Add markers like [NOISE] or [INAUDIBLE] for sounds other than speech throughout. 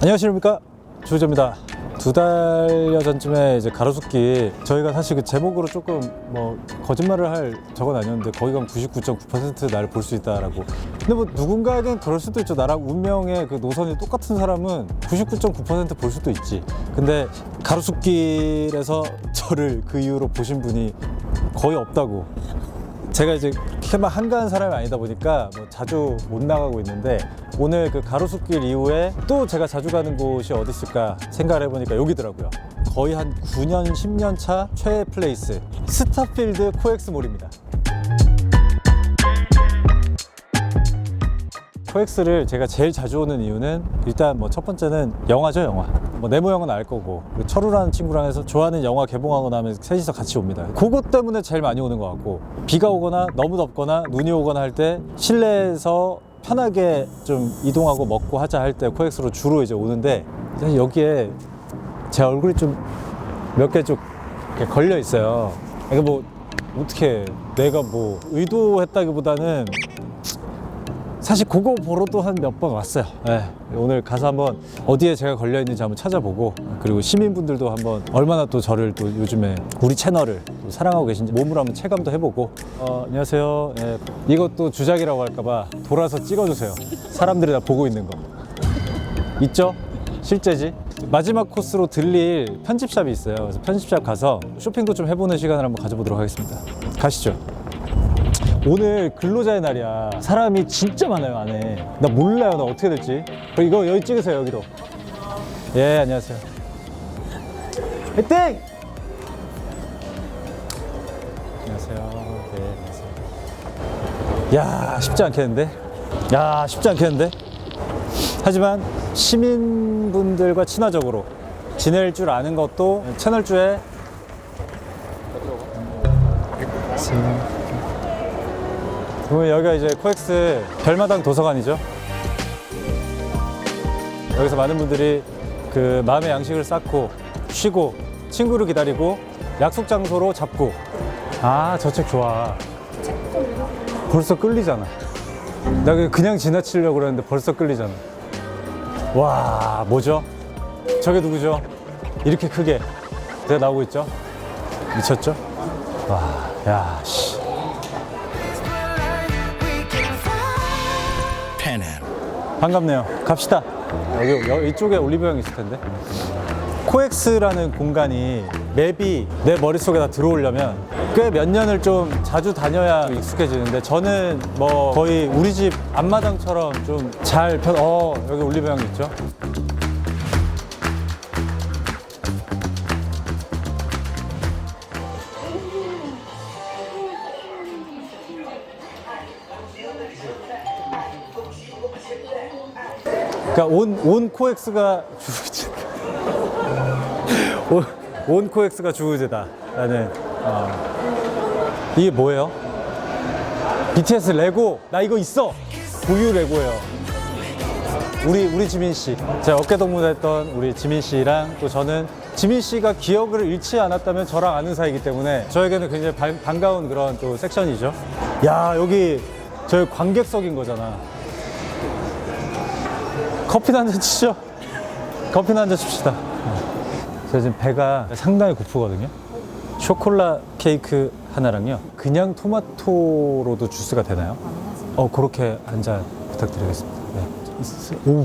안녕하십니까 주저입니다. 두 달여 전쯤에 이제 가로수길 저희가 사실 그 제목으로 조금 뭐 거짓말을 할 적은 아니었는데 거기 가면 99.9% 나를 볼 수 있다라고. 근데 뭐 누군가에겐 그럴 수도 있죠. 나랑 운명의 그 노선이 똑같은 사람은 99.9%볼 수도 있지. 근데 가로수길에서 저를 그 이후로 보신 분이 거의 없다고. 제가 이제 그렇게만 한가한 사람이 아니다 보니까 뭐 자주 못 나가고 있는데 오늘 그 가로수길 이후에 또 제가 자주 가는 곳이 어디 있을까 생각을 해보니까 여기더라고요. 거의 한 9년, 10년 차 최애 플레이스 스타필드 코엑스몰입니다. 코엑스를 제가 제일 자주 오는 이유는 일단 뭐 첫 번째는 영화죠 영화 뭐 네모 형은 알 거고 그 철우라는 친구랑 해서 좋아하는 영화 개봉하고 나면 셋이서 같이 옵니다. 그것 때문에 제일 많이 오는 것 같고 비가 오거나 너무 덥거나 눈이 오거나 할 때 실내에서 편하게 좀 이동하고 먹고 하자 할 때 코엑스로 주로 이제 오는데 여기에 제 얼굴이 좀 몇 개좀 걸려 있어요. 이게 뭐 어떻게 내가 뭐 의도했다기보다는 사실 그거 보러도 한몇 번 왔어요. 예, 오늘 가서 한번 어디에 제가 걸려 있는지 한번 찾아보고 그리고 시민분들도 한번 얼마나 또 저를 또 요즘에 우리 채널을 또 사랑하고 계신지 몸으로 한번 체감도 해보고 어, 안녕하세요. 예, 이것도 주작이라고 할까봐 돌아서 찍어주세요. 사람들이 다 보고 있는 거 있죠? 실제지? 마지막 코스로 들릴 편집샵이 있어요. 그래서 편집샵 가서 쇼핑도 좀 해보는 시간을 한번 가져보도록 하겠습니다. 가시죠. 오늘 근로자의 날이야. 사람이 진짜 많아요, 안에. 나 몰라요, 나 어떻게 될지. 어, 이거 여기 찍으세요, 여기도. 예, 안녕하세요. 화이팅! 안녕하세요. 네, 안녕하세요. 야, 쉽지 않겠는데? 야, 쉽지 않겠는데? 하지만 시민분들과 친화적으로 지낼 줄 아는 것도 채널주의 그러면 여기가 이제 코엑스 별마당 도서관이죠. 여기서 많은 분들이 그 마음의 양식을 쌓고 쉬고 친구를 기다리고 약속 장소로 잡고 아 저 책 좋아. 벌써 끌리잖아. 나 그냥 지나치려고 그랬는데 벌써 끌리잖아. 와 뭐죠? 저게 누구죠? 이렇게 크게 제가 나오고 있죠? 미쳤죠? 와, 야, 씨. 반갑네요. 갑시다. 여기, 여기 이쪽에 올리브영 있을 텐데. 코엑스라는 공간이 맵이 내 머릿속에 다 들어오려면 꽤 몇 년을 좀 자주 다녀야 익숙해지는데 저는 뭐 거의 우리 집 앞마당처럼 좀 잘 편, 어, 여기 올리브영 있죠? 그러니까 온, 온 코엑스가 주우제 온, 온 코엑스가 주우제다. 라는 어. 이게 뭐예요? BTS 레고. 나 이거 있어. 고유 레고예요. 우리 우리 지민 씨. 제가 어깨 동무했던 우리 지민 씨랑 또 저는 지민 씨가 기억을 잃지 않았다면 저랑 아는 사이기 때문에 저에게는 굉장히 반- 반가운 그런 또 섹션이죠. 야 여기 저희 관객석인 거잖아 커피나 한잔 치죠. 커피나 한잔 칩시다. 제가 지금 배가 상당히 고프거든요. 쇼콜라 케이크 하나랑요. 그냥 토마토로도 주스가 되나요? 어, 그렇게 한 잔 부탁드리겠습니다. 네. 오.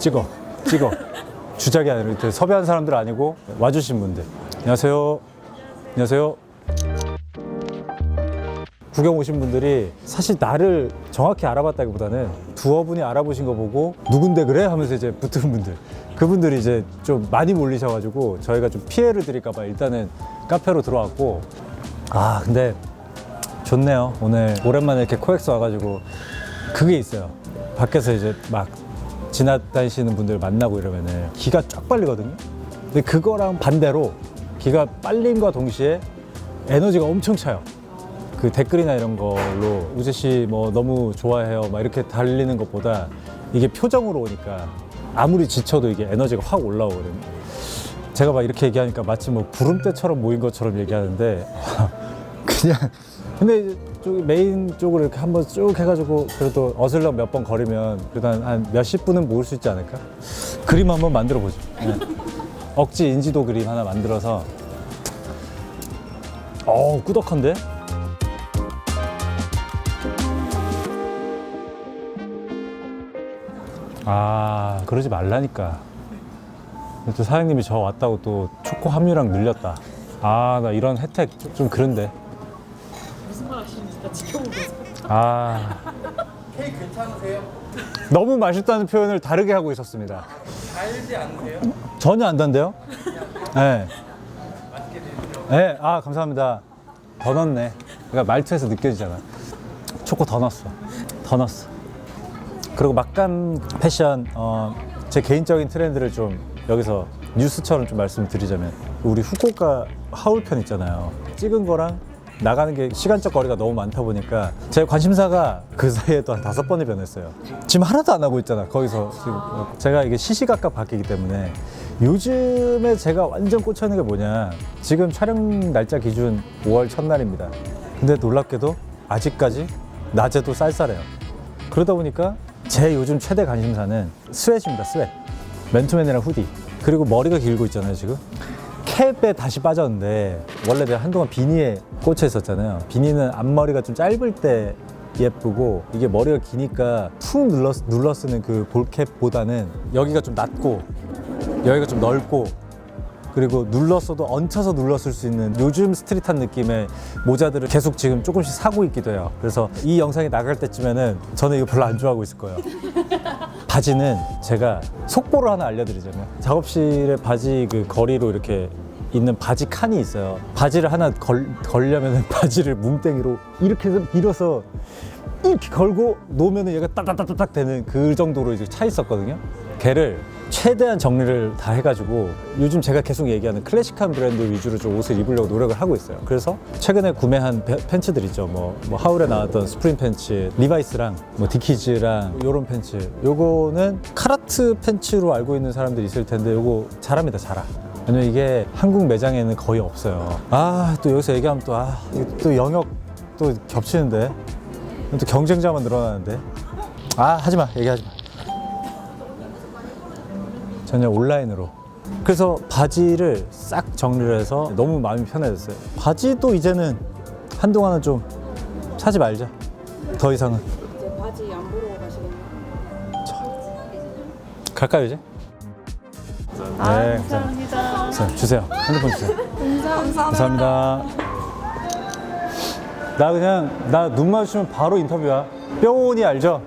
찍어. 찍어. 주작이 아니라 섭외한 사람들 아니고 와주신 분들. 안녕하세요. 안녕하세요. 구경 오신 분들이 사실 나를 정확히 알아봤다기보다는 두어 분이 알아보신 거 보고 누군데 그래? 하면서 이제 붙은 분들. 그분들이 이제 좀 많이 몰리셔가지고 저희가 좀 피해를 드릴까봐 일단은 카페로 들어왔고. 아 근데 좋네요. 오늘 오랜만에 이렇게 코엑스 와가지고 그게 있어요. 밖에서 이제 막 지나다니시는 분들 만나고 이러면은 기가 쫙 빨리거든요. 근데 그거랑 반대로 기가 빨림과 동시에 에너지가 엄청 차요 그 댓글이나 이런 걸로 우재 씨 뭐 너무 좋아해요 막 이렇게 달리는 것보다 이게 표정으로 오니까 아무리 지쳐도 이게 에너지가 확 올라오거든요. 제가 막 이렇게 얘기하니까 마치 뭐 구름대처럼 모인 것처럼 얘기하는데 [LAUGHS] 그냥 근데 쪽 메인 쪽으로 이렇게 한번 쭉 해가지고 그래도 어슬렁 몇 번 걸으면 그래도 한, 한 몇십 분은 모을 수 있지 않을까? 그림 한번 만들어 보죠. 네. 억지 인지도 그림 하나 만들어서 어 꾸덕한데? 아 그러지 말라니까. 또 사장님이 저 왔다고 또 초코 함유량 늘렸다. 아 나 이런 혜택 좀, 좀 그런데. 무슨 말 하시는지 다 지켜보고 있어. 아. 케이크 괜찮으세요? 너무 맛있다는 표현을 다르게 하고 있었습니다. 달지 않으세요? 전혀 안 단데요? 네. 네, 아 감사합니다. 더 넣네. 그러니까 말투에서 느껴지잖아. 초코 더 넣었어. 더 넣었어. 그리고 막간 패션, 어, 제 개인적인 트렌드를 좀 여기서 뉴스처럼 좀 말씀드리자면 우리 후쿠오카 하울편 있잖아요. 찍은 거랑 나가는 게 시간적 거리가 너무 많다 보니까 제 관심사가 그 사이에 또 한 다섯 번이 변했어요. 지금 하나도 안 하고 있잖아. 거기서 지금 제가 이게 시시각각 바뀌기 때문에 요즘에 제가 완전 꽂혀 있는 게 뭐냐. 지금 촬영 날짜 기준 5월 첫날입니다. 근데 놀랍게도 아직까지 낮에도 쌀쌀해요. 그러다 보니까 제 요즘 최대 관심사는 스웨트입니다. 스웨트. 맨투맨이랑 후디. 그리고 머리가 길고 있잖아요, 지금. 캡에 다시 빠졌는데 원래 내가 한동안 비니에 꽂혀 있었잖아요. 비니는 앞머리가 좀 짧을 때 예쁘고 이게 머리가 기니까 푹 눌러, 눌러 쓰는 그 볼캡보다는 여기가 좀 낮고 여기가 좀 넓고 그리고 눌렀어도 얹혀서 눌렀을 수 있는 요즘 스트릿한 느낌의 모자들을 계속 지금 조금씩 사고 있기도 해요. 그래서 이 영상이 나갈 때쯤에는 저는 이거 별로 안 좋아하고 있을 거예요. [LAUGHS] 바지는 제가 속보를 하나 알려드리자면 작업실에 바지 그 거리로 이렇게 있는 바지 칸이 있어요. 바지를 하나 걸, 걸려면 [LAUGHS] 바지를 뭉땡이로 이렇게 해서 밀어서 이렇게 걸고 놓으면 얘가 따닥따닥 되는 그 정도로 이제 차 있었거든요. 걔를 최대한 정리를 다 해가지고 요즘 제가 계속 얘기하는 클래식한 브랜드 위주로 좀 옷을 입으려고 노력을 하고 있어요. 그래서 최근에 구매한 배- 팬츠들 있죠. 뭐, 뭐 하울에 나왔던 스프링 팬츠, 리바이스랑 뭐 디키즈랑 요런 팬츠. 요거는 카라트 팬츠로 알고 있는 사람들이 있을 텐데 요거 잘합니다. 잘하. 왜냐면 이게 한국 매장에는 거의 없어요. 아, 또 여기서 얘기하면 또, 아, 또 영역 또 겹치는데. 또 경쟁자만 늘어나는데. 아, 하지 마. 얘기하지 마. 전혀 온라인으로. 그래서 바지를 싹 정리를 해서 너무 마음이 편해졌어요. 바지도 이제는 한동안은 좀 사지 말자. 더 이상은. 이제 바지 안 보러 가시겠네요. 갈까요, 이제? 아, 네, 감사합니다. 자, 주세요. 핸드폰 주세요. 감사합니다. 나 그냥, 나 눈 마주치면 바로 인터뷰야. 뿅온이 알죠?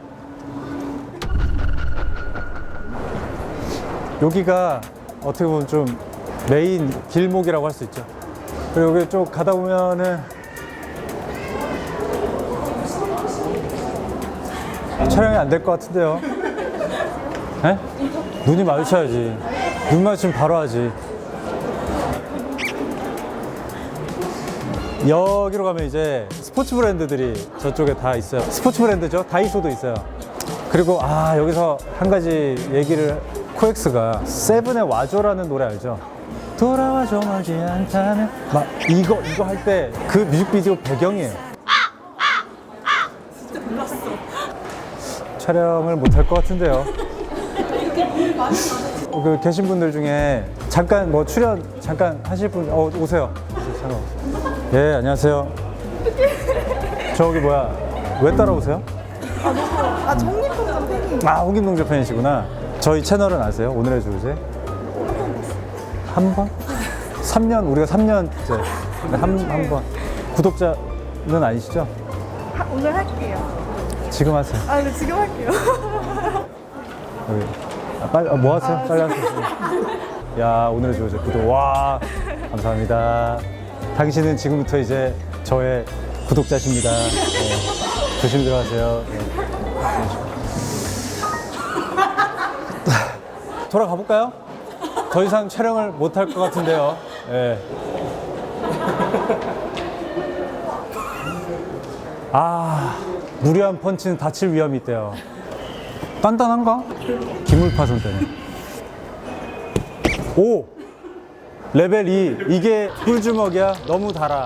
여기가 어떻게 보면 좀 메인 길목이라고 할 수 있죠. 그리고 여기 쭉 가다 보면은 촬영이 안 될 것 같은데요. 에? 눈이 마주쳐야지. 눈 마주치면 바로 하지. 여기로 가면 이제 스포츠 브랜드들이 저쪽에 다 있어요. 스포츠 브랜드죠. 다이소도 있어요. 그리고 아 여기서 한 가지 얘기를 코엑스가 세븐의 와줘라는 노래 알죠? 돌아와줘 머지 않다면 막 이거 이거 할 때 그 뮤직비디오 배경이에요. 촬영을 못 할 것 같은데요. 어, 그 계신 분들 중에 잠깐 뭐 출연 잠깐 하실 분 어, 오세요. 잠깐. 예 안녕하세요. 저기 뭐야 왜 따라오세요? 아 정리통장 팬이 아 홍김동재 팬이시구나. 저희 채널은 아세요? 오늘의 주제 한 번? 3년 우리가 3년째 한, 한 번. 구독자는 아니시죠? 하- 오늘 할게요. 지금 하세요. 아 근데 지금 할게요. [LAUGHS] 여기. 아, 빨리 아, 뭐 하세요? 빨리 하세요. 야 오늘의 주제 구독 와 감사합니다. 당신은 지금부터 이제 저의 구독자십니다. 네, 조심히 들어가세요. 네. 돌아가 볼까요? 더 이상 촬영을 못 할 것 같은데요. 예. 아 무리한 펀치는 다칠 위험이 있대요. 단단한가? 기물 파손 때문에. 오! 레벨 2. 이게 꿀주먹이야? 너무 달아.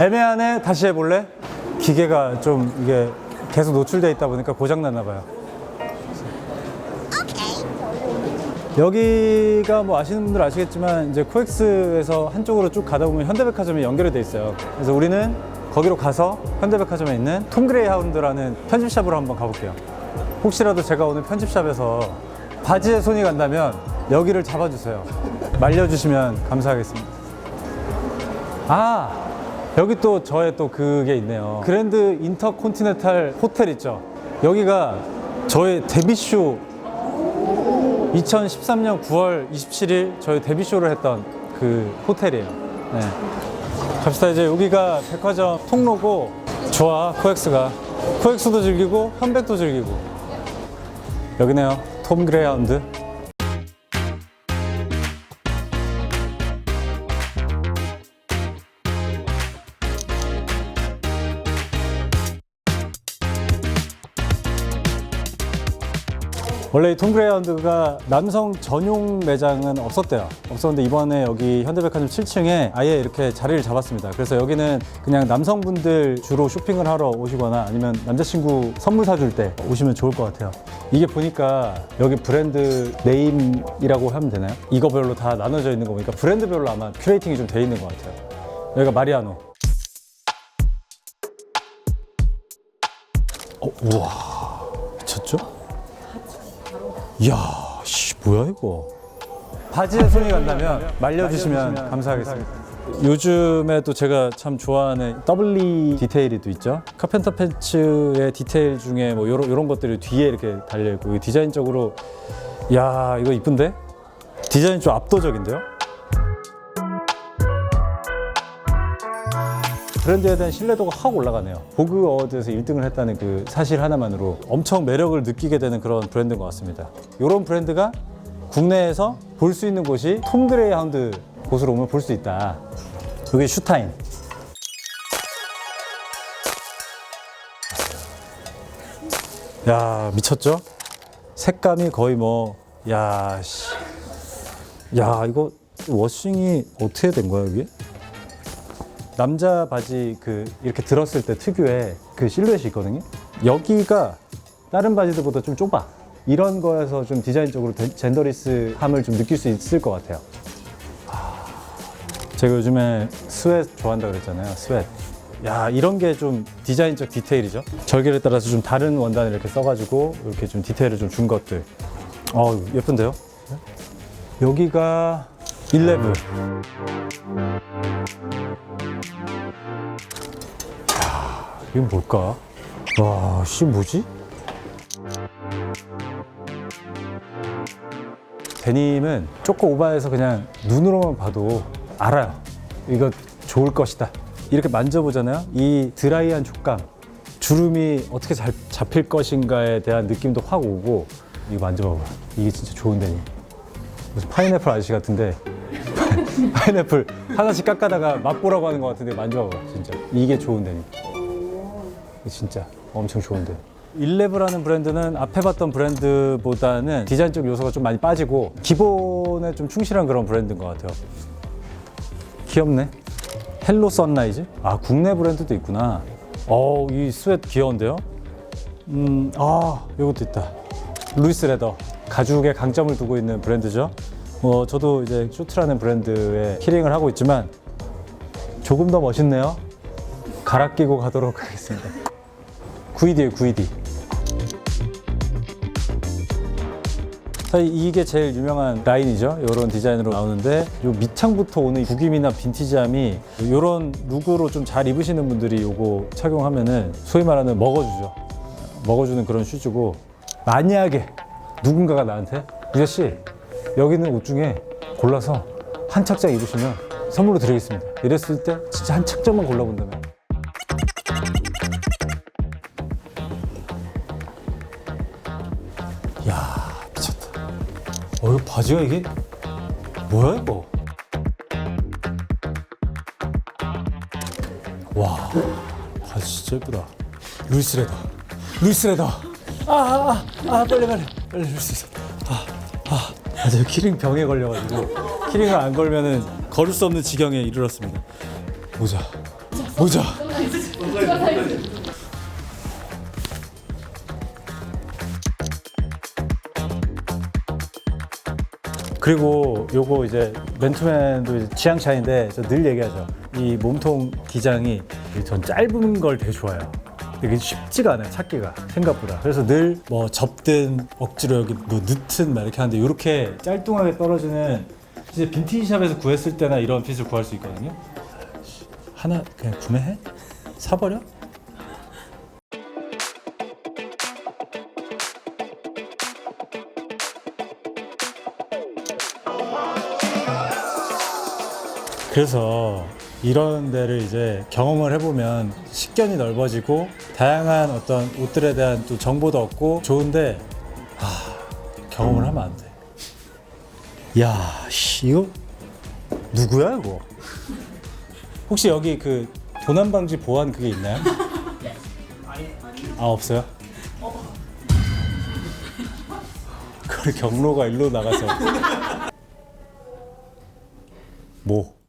애매하네. 다시 해볼래? 기계가 좀 이게 계속 노출돼 있다 보니까 고장 났나 봐요. 여기가 뭐 아시는 분들 아시겠지만 이제 코엑스에서 한쪽으로 쭉 가다 보면 현대백화점이 연결이 돼 있어요. 그래서 우리는 거기로 가서 현대백화점에 있는 톰 그레이 하운드라는 편집샵으로 한번 가볼게요. 혹시라도 제가 오늘 편집샵에서 바지에 손이 간다면 여기를 잡아주세요. 말려주시면 감사하겠습니다. 아 여기 또 저의 또 그게 있네요. 그랜드 인터콘티넨탈 호텔 있죠. 여기가 저의 데뷔쇼 2013년 9월 27일 저희 데뷔쇼를 했던 그 호텔이에요. 네. 갑시다. 이제 여기가 백화점 통로고 좋아 코엑스가 코엑스도 즐기고 현백도 즐기고 여기네요. 톰 그레이하운드. 원래 이톰 그레이하운드가 남성 전용 매장은 없었대요. 없었는데 이번에 여기 현대백화점 7층에 아예 이렇게 자리를 잡았습니다. 그래서 여기는 그냥 남성분들 주로 쇼핑을 하러 오시거나 아니면 남자친구 선물 사줄 때 오시면 좋을 것 같아요. 이게 보니까 여기 브랜드 네임이라고 하면 되나요? 이거별로 다 나눠져 있는 거 보니까 브랜드별로 아마 큐레이팅이 좀 돼 있는 것 같아요. 여기가 마리아노. 어, 우와. 미쳤죠? 이야, 씨, 뭐야 이거? 바지에 손이 간다면 말려주시면 감사하겠습니다. 요즘에 또 제가 참 좋아하는 더블리 디테일이 또 있죠. 카펜터 팬츠의 디테일 중에 뭐 요런, 요런 것들이 뒤에 이렇게 달려있고 이 디자인적으로 야 이거 이쁜데? 디자인 좀 압도적인데요? 브랜드에 대한 신뢰도가 확 올라가네요. 보그 어워드에서 1등을 했다는 그 사실 하나만으로 엄청 매력을 느끼게 되는 그런 브랜드인 것 같습니다. 이런 브랜드가 국내에서 볼 수 있는 곳이 톰 그레이 하운드 곳으로 오면 볼 수 있다. 그게 슈타인. 야 미쳤죠? 색감이 거의 뭐, 야, 씨. 야, 이거 워싱이 어떻게 된 거야, 이게? 남자 바지 그 이렇게 들었을 때 특유의 그 실루엣이 있거든요. 여기가 다른 바지들보다 좀 좁아. 이런 거에서 좀 디자인적으로 데- 젠더리스함을 좀 느낄 수 있을 것 같아요. 아, 제가 요즘에 스웨트 좋아한다 그랬잖아요. 스웨트. 야 이런 게 좀 디자인적 디테일이죠. 절개에 따라서 좀 다른 원단을 이렇게 써가지고 이렇게 좀 디테일을 좀 준 것들. 어 예쁜데요? 여기가 11. 이건 뭘까? 와, 씨 뭐지? 데님은 조금 오바해서 그냥 눈으로만 봐도 알아요. 이거 좋을 것이다. 이렇게 만져보잖아요. 이 드라이한 촉감, 주름이 어떻게 잘 잡힐 것인가에 대한 느낌도 확 오고 이거 만져봐봐. 이게 진짜 좋은 데님. 무슨 파인애플 아저씨 같은데 [LAUGHS] 파인애플 하나씩 깎아다가 맛보라고 하는 것 같은데 만져봐봐 진짜 이게 좋은 데님. 진짜 엄청 좋은데. 일레브라는 브랜드는 앞에 봤던 브랜드보다는 디자인적 요소가 좀 많이 빠지고 기본에 좀 충실한 그런 브랜드인 것 같아요. 귀엽네. 헬로 선라이즈? 아 국내 브랜드도 있구나. 어, 이 스웨트 귀여운데요? 음, 아, 이것도 있다. 루이스 레더. 가죽에 강점을 두고 있는 브랜드죠. 뭐 저도 이제 쇼트라는 브랜드에 키링을 하고 있지만 조금 더 멋있네요. 갈아 끼고 가도록 하겠습니다. 9ED에요, 9ED. 사실 이게 제일 유명한 라인이죠. 이런 디자인으로 나오는데 요 밑창부터 오는 구김이나 빈티지함이 이런 룩으로 좀 잘 입으시는 분들이 요거 착용하면은 소위 말하는 먹어주죠. 먹어주는 그런 슈즈고 만약에 누군가가 나한테 유재 씨 여기는 옷 중에 골라서 한 착장 입으시면 선물로 드리겠습니다. 이랬을 때 진짜 한 착장만 골라본다면 바지가 이게 뭐야 이거? 와, 바지 진짜 예쁘다. 루이스 레더, 루이스 레더. 아, 아, 아, 아 빨리 빨리 빨리 루이스 레더. 아, 아, 아, 저 키링 병에 걸려가지고 키링을 안 걸면은 걸을 수 없는 지경에 이르렀습니다. 모자. 모자. 그리고 요거 이제 맨투맨도 이제 취향 차이인데 저 늘 얘기하죠. 이 몸통 기장이 전 짧은 걸 되게 좋아해요. 되게 쉽지가 않아요 찾기가 생각보다 그래서 늘 뭐 접든 억지로 여기 뭐 넣든 막 이렇게 하는데 이렇게 짤뚱하게 떨어지는 이제 빈티지 샵에서 구했을 때나 이런 핏을 구할 수 있거든요 하나 그냥 구매해? 사버려? 그래서 이런 데를 이제 경험을 해보면 식견이 넓어지고 다양한 어떤 옷들에 대한 또 정보도 얻고 좋은데 아 경험을 하면 안 돼. 야, 씨, 이거 누구야 이거? 혹시 여기 그 도난 방지 보안 그게 있나요? 아 없어요? 그걸 경로가 일로 나가서 뭐?